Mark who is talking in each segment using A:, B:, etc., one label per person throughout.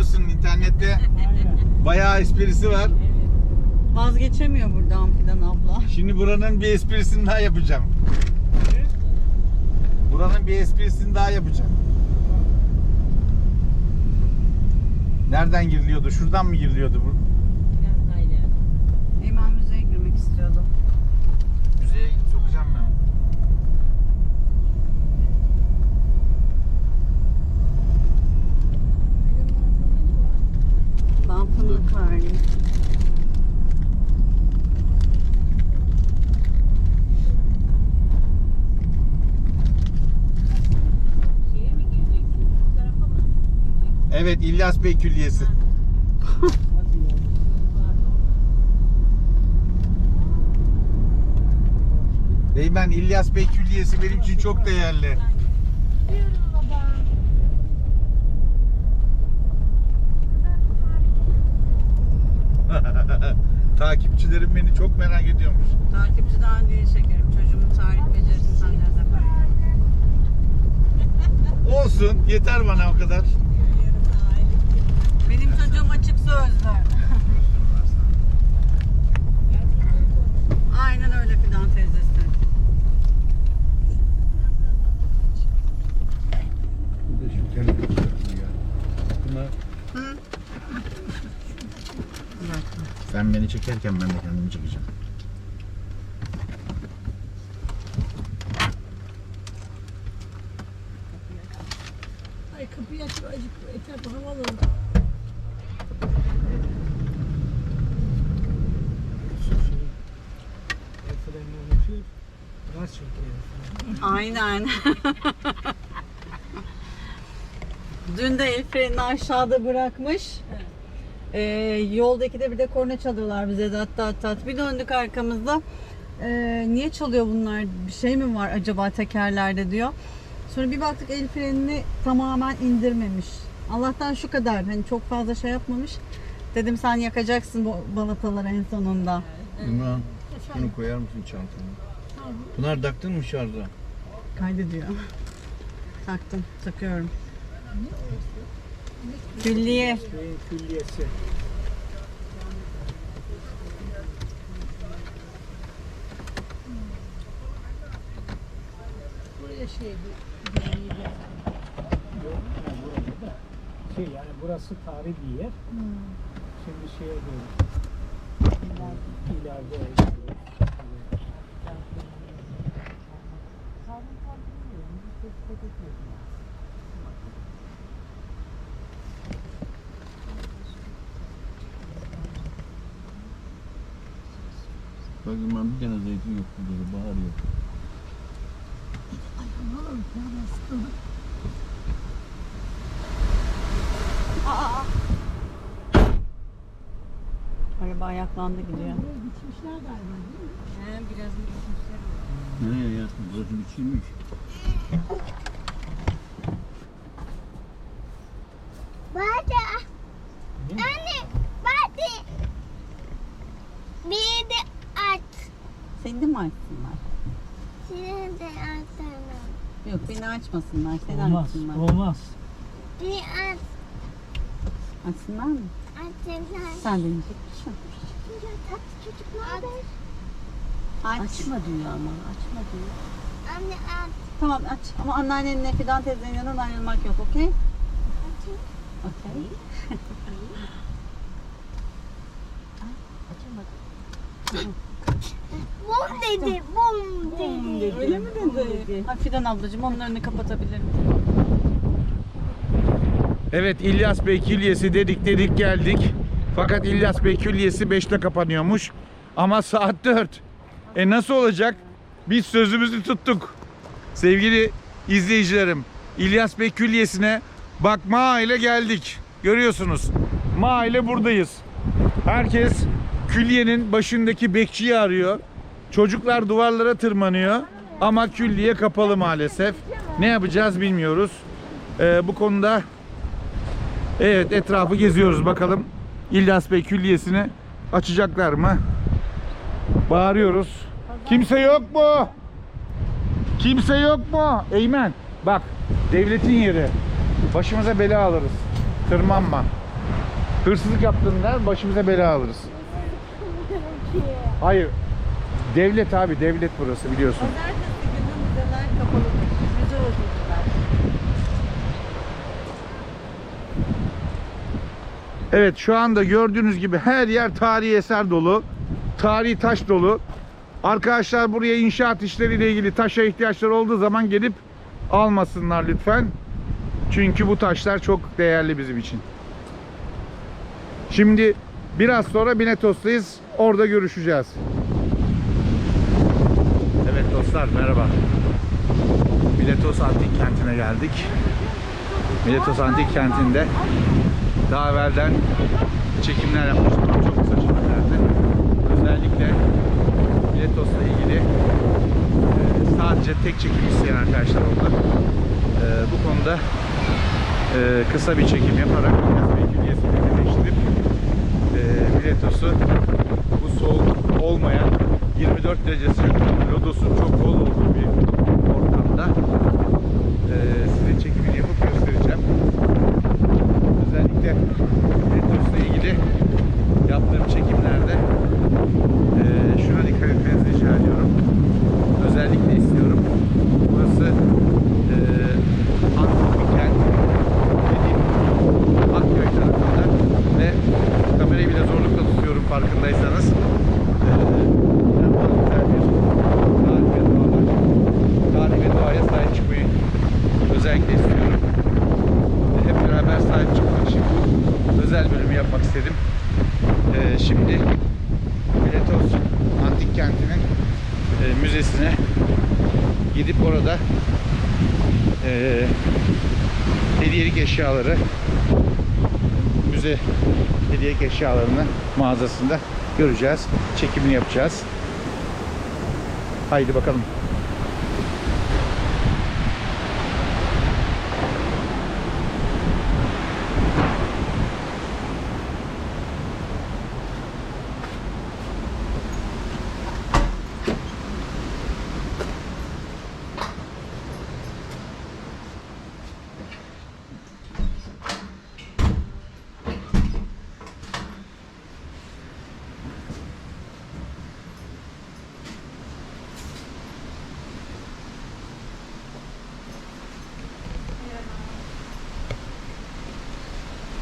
A: biliyorsun internette. Bayağı esprisi var.
B: Vazgeçemiyor buradan Fidan abla.
A: Şimdi buranın bir esprisini daha yapacağım. Buranın bir esprisini daha yapacağım. Nereden giriliyordu? Şuradan mı giriliyordu bu?
B: Eymen müzeye girmek istiyordu.
A: Müzeye sokacağım ben.
B: Verdim.
A: Evet İlyas Bey Külliyesi. Beymen İlyas Bey Külliyesi benim için çok değerli. Takipçilerim beni çok merak ediyormuş.
B: Takipçiden değil şekerim. Çocuğumun tarih becerisi senden de var.
A: Olsun yeter bana o kadar.
B: Benim çocuğum açık sözlü. Aynen öyle Fidan teyzesi.
A: Burada şu telefon ya. Bunlar... Beni çekerken ben de kendimi çekeceğim.
C: Ay kapıyı aç azıcık etrafı havalı.
B: Aynen. Dün de el frenini aşağıda bırakmış. Ee, yoldaki de bir de korna çalıyorlar bize de hatta hatta. Bir döndük arkamızda. Ee, niye çalıyor bunlar? Bir şey mi var acaba tekerlerde diyor. Sonra bir baktık el frenini tamamen indirmemiş. Allah'tan şu kadar hani çok fazla şey yapmamış. Dedim sen yakacaksın bu balataları en sonunda.
A: Ümran, bunu koyar mısın çantana? Pınar taktın mı şarja?
B: Kaydediyor. Taktım, takıyorum. Külliye.
D: Beyin külliyesi.
C: Buraya şey
D: Şey yani burası tarihi bir yer. Şimdi şeye doğru. İleride.
A: Bak Ümran bir tane zeytin yok burada da bahar yok.
B: Araba ayaklandı gidiyor.
C: gitmişler galiba değil mi?
B: He, biraz gitmişler.
A: Nereye yattın? Burası biçilmiş.
E: Baba.
D: Ne?
E: Anne. Baba. Bir de at.
B: Seni de mi açsınlar?
E: Senin de atsana.
B: Yok beni açmasınlar, seni
D: Olmaz.
B: açsınlar.
D: Olmaz.
E: Bir at.
B: Açsınlar mı?
E: Atsana.
B: Sen deneyecek misin?
E: Ya tatlı çocuklar.
B: Aç. Açma diyor ama, açma diyor.
E: Anne at.
B: Tamam aç ama anneannenle Fidan teyzenin yanından ayrılmak yok, okey?
E: Atayım.
B: Okey.
E: Bum dedi. Bum dedi.
B: Öyle mi dedi? Ha, Fidan ablacığım onun önünü kapatabilirim.
A: Evet İlyas Bey Külliyesi dedik dedik geldik. Fakat İlyas Bey Külliyesi 5'te kapanıyormuş. Ama saat 4. E nasıl olacak? Biz sözümüzü tuttuk. Sevgili izleyicilerim, İlyas Bey Külliyesi'ne bakma ile geldik. Görüyorsunuz. Ma ile buradayız. Herkes külliyenin başındaki bekçiyi arıyor. Çocuklar duvarlara tırmanıyor. Ama külliye kapalı maalesef. Ne yapacağız bilmiyoruz. Ee, bu konuda Evet etrafı geziyoruz bakalım. İlyas Bey Külliyesi'ni açacaklar mı? Bağırıyoruz. Kimse yok mu? Kimse yok mu? Eymen bak devletin yeri. Başımıza bela alırız. Tırmanma. Hırsızlık yaptığında başımıza bela alırız. Hayır. Devlet abi devlet burası biliyorsun.
B: Pazartesi günü müzeler kapalıdır. Müze özürlüler.
A: Evet şu anda gördüğünüz gibi her yer tarihi eser dolu. Tarihi taş dolu. Arkadaşlar buraya inşaat işleriyle ilgili taşa ihtiyaçları olduğu zaman gelip almasınlar lütfen. Çünkü bu taşlar çok değerli bizim için. Şimdi biraz sonra Binetos'tayız. Orada görüşeceğiz. Evet dostlar merhaba. Miletos Antik Kenti'ne geldik. Miletos Antik Kenti'nde daha evvelden çekimler yapmıştım çok kısa sürelerde. Özellikle Miletos'la ilgili e, sadece tek çekim isteyen arkadaşlar oldu. E, bu konuda e, kısa bir çekim yaparak biraz belki üyesini birleştirip Miletos'u bu soğuk olmayan 24 derece sıcaklıkta lodosun çok bol olduğu bir ortamda e, size çekimini yapıp göstereceğim. Özellikle Metros'la ilgili yaptığım çekimlerde eee, şuna dikkat etmenizi rica ediyorum. Özellikle istiyorum. Burası eee antik bir kent. Dediğim Akköy tarafında ve kamerayı bile zorlukla tutuyorum farkındaysanız. Eee inanılmaz güzel bir tarih ve doğalar. Tarih ve doğaya sahip çıkmayı özellikle istiyorum hep beraber sahip çıkmak için bu özel bölümü yapmak istedim. Ee, şimdi Miletos Antik Kenti'nin e, müzesine gidip orada e, hediyelik eşyaları müze hediyelik eşyalarını mağazasında göreceğiz. Çekimini yapacağız. Haydi bakalım.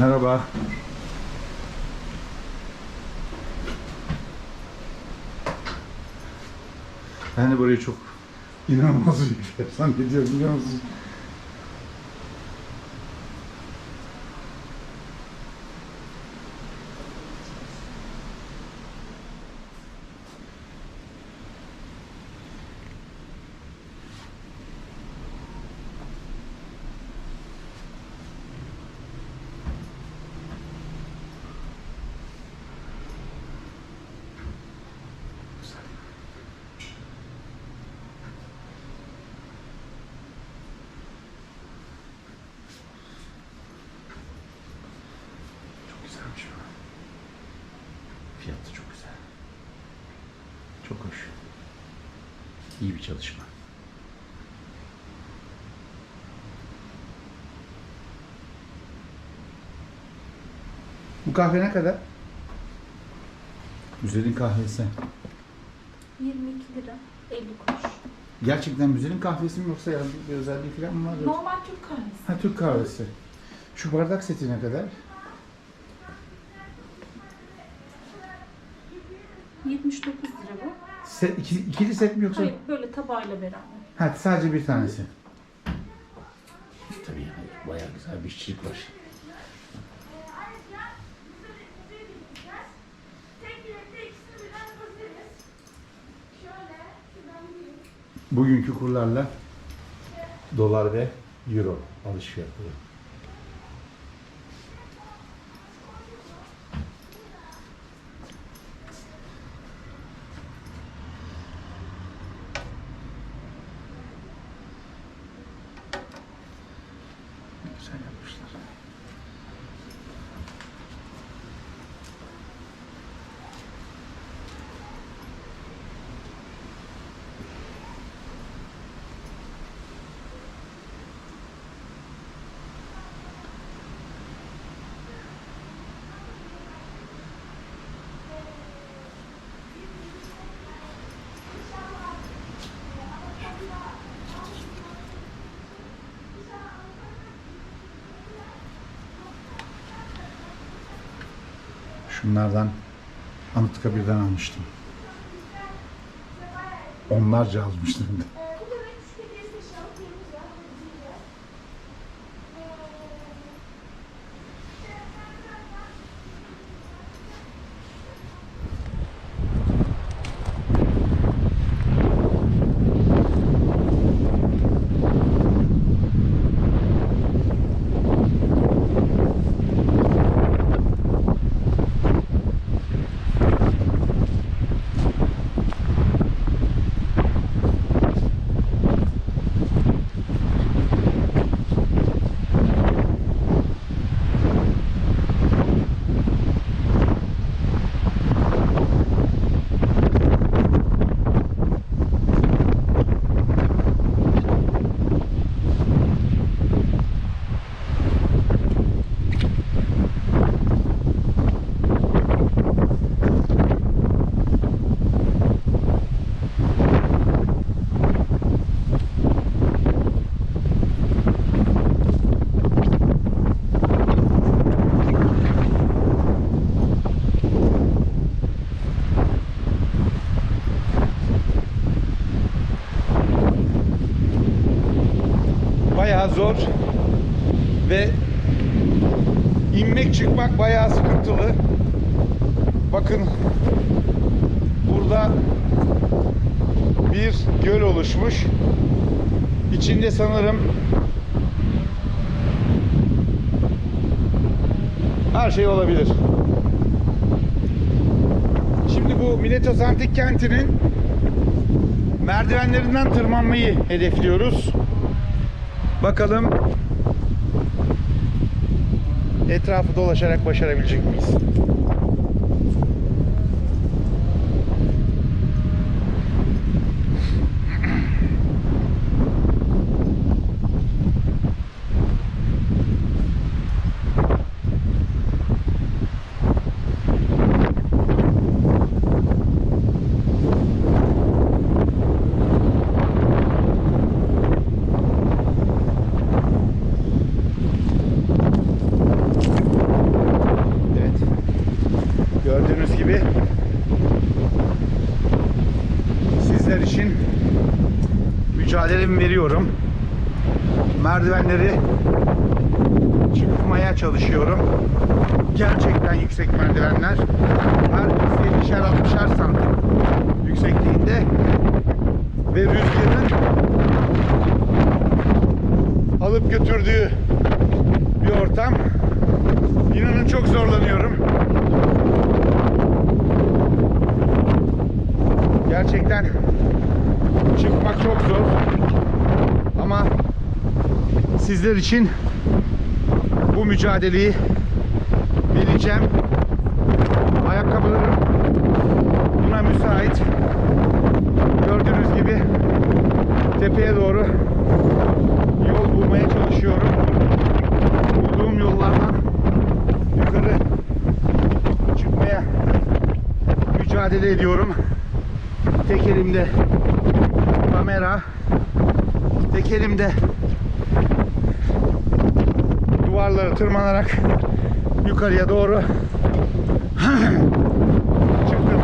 A: Merhaba. Ben de burayı çok inanılmaz bir yer zannediyorum biliyor musun? Çok güzelmiş bu. Fiyatı çok güzel. Çok hoş. İyi bir çalışma. Bu kahve ne kadar? Müzenin kahvesi.
F: 22 lira 50 kuruş.
A: Gerçekten müzenin kahvesi mi yoksa yani bir özelliği falan mı var?
F: Normal Türk kahvesi.
A: Ha Türk kahvesi. Şu bardak seti ne kadar?
F: 79 lira bu.
A: Set, iki, ikili set mi yoksa?
F: Hayır böyle tabağıyla beraber.
A: Ha sadece bir tanesi. Tabii yani bayağı güzel bir işçilik var. Bugünkü kurlarla dolar ve euro alış fiyatları. Güzel yapmışlar. Şunlardan Anıtkabir'den almıştım. Onlarca almıştım. Zor ve inmek çıkmak bayağı sıkıntılı. Bakın burada bir göl oluşmuş. İçinde sanırım her şey olabilir. Şimdi bu Miletos Antik Kenti'nin merdivenlerinden tırmanmayı hedefliyoruz. Bakalım etrafı dolaşarak başarabilecek miyiz? Evet. Gördüğünüz gibi sizler için mücadelemi veriyorum. Merdivenleri çıkmaya çalışıyorum. Gerçekten yüksek merdivenler. Her birisi 50'şer 60'er santim yüksekliğinde ve rüzgarın alıp götürdüğü bir ortam. İnanın çok zorlanıyorum. Gerçekten çıkmak çok zor. Ama sizler için bu mücadeleyi vereceğim. Ayakkabılarım buna müsait. Gördüğünüz gibi tepeye doğru yol bulmaya çalışıyorum. Bulduğum yollardan yukarı çıkmaya mücadele ediyorum. Tek elimde kamera, tek elimde duvarları tırmanarak yukarıya doğru çıktım.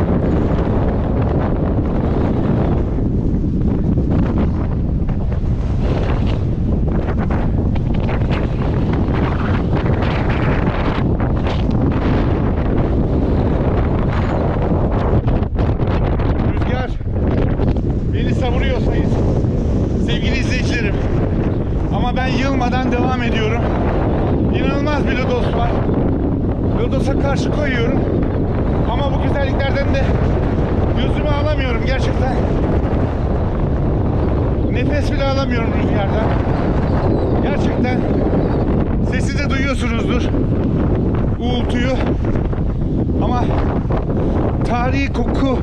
A: Rüzgar beni savuruyor sayın sevgili izleyicilerim. Ama ben yılmadan devam ediyorum. İnanılmaz bir lodos var. Lodos'a karşı koyuyorum. Ama bu güzelliklerden de gözümü alamıyorum gerçekten. Nefes bile alamıyorum rüzgardan. Gerçekten sesi de duyuyorsunuzdur. Uğultuyu. Ama tarihi koku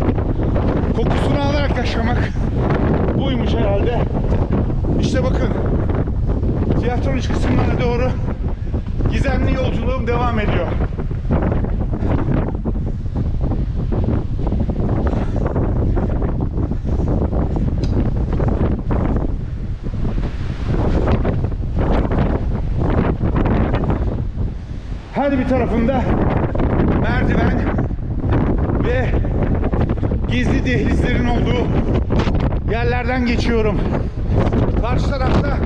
A: kokusunu alarak yaşamak buymuş herhalde. İşte bakın tiyatronun iç kısımlarına doğru gizemli yolculuğum devam ediyor. Her bir tarafında merdiven ve gizli dehlizlerin olduğu yerlerden geçiyorum. Karşı tarafta